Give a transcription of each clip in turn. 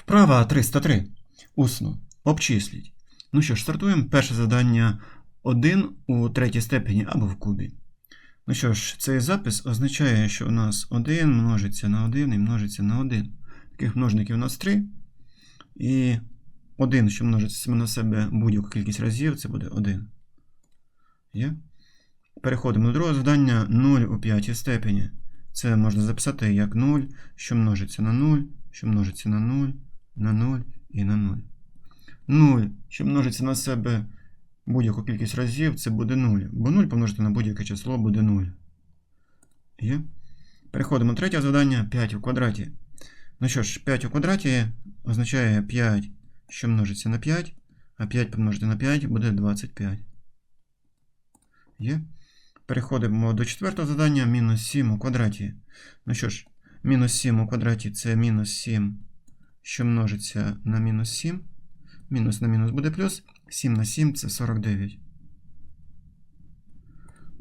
Вправа 303. Усно. Обчисліть. Ну що ж, стартуємо. Перше завдання 1 у третій степені або в кубі. Ну що ж, цей запис означає, що у нас 1 множиться на 1 і множиться на 1. Таких множників у нас 3. І 1, що множиться на себе будь-яку кількість разів, це буде 1. Є? Переходимо до другого завдання 0 у п'ятій степені. Це можна записати як 0, що множиться на 0, що множиться на 0, на 0 і на 0. 0, що множиться на себе будь-яку кількість разів, це буде 0. Бо 0 помножити на будь-яке число буде 0. Є? Переходимо до третього завдання 5 у квадраті. Ну що ж, 5 у квадраті означає 5, що множиться на 5, а 5 помножити на 5 буде 25. Є? Переходимо до четвертого завдання мінус 7 у квадраті. Ну що ж, мінус 7 у квадраті це мінус 7, що множиться на мінус 7. Мінус на мінус буде плюс. 7 на 7 це 49.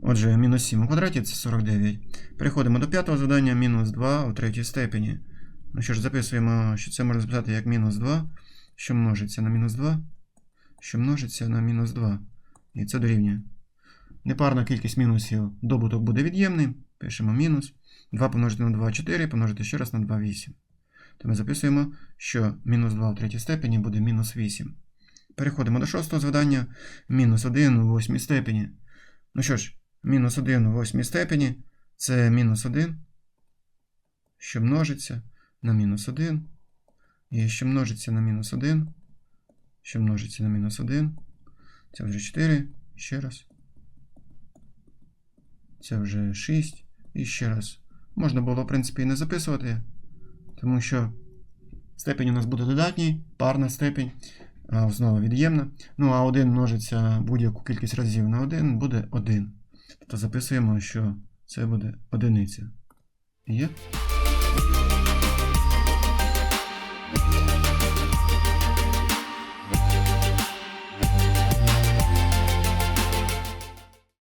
Отже, мінус 7 у квадраті це 49. Переходимо до п'ятого завдання мінус 2 у третій степені. Ну що ж, записуємо, що це можна записати як мінус 2, що множиться на мінус 2, що множиться на мінус 2. І це дорівнює. Непарна кількість мінусів добуток буде від'ємний. Пишемо мінус. 2 помножити на 2 4, помножити ще раз на 2 8. То ми записуємо, що мінус 2 у третій степені буде мінус 8. Переходимо до шостого завдання. Мінус 1 у восьмій степені. Ну що ж, мінус 1 у восьмій степені це мінус 1, що множиться на мінус 1. І що множиться на мінус 1, що множиться на мінус 1. Це вже 4. Ще раз. Це вже 6. І ще раз. Можна було, в принципі, і не записувати, тому що степень у нас буде додатній, парна степень, знову від'ємна. Ну, а 1 множиться будь-яку кількість разів на 1 буде 1. Тобто записуємо, що це буде одиниця. Є?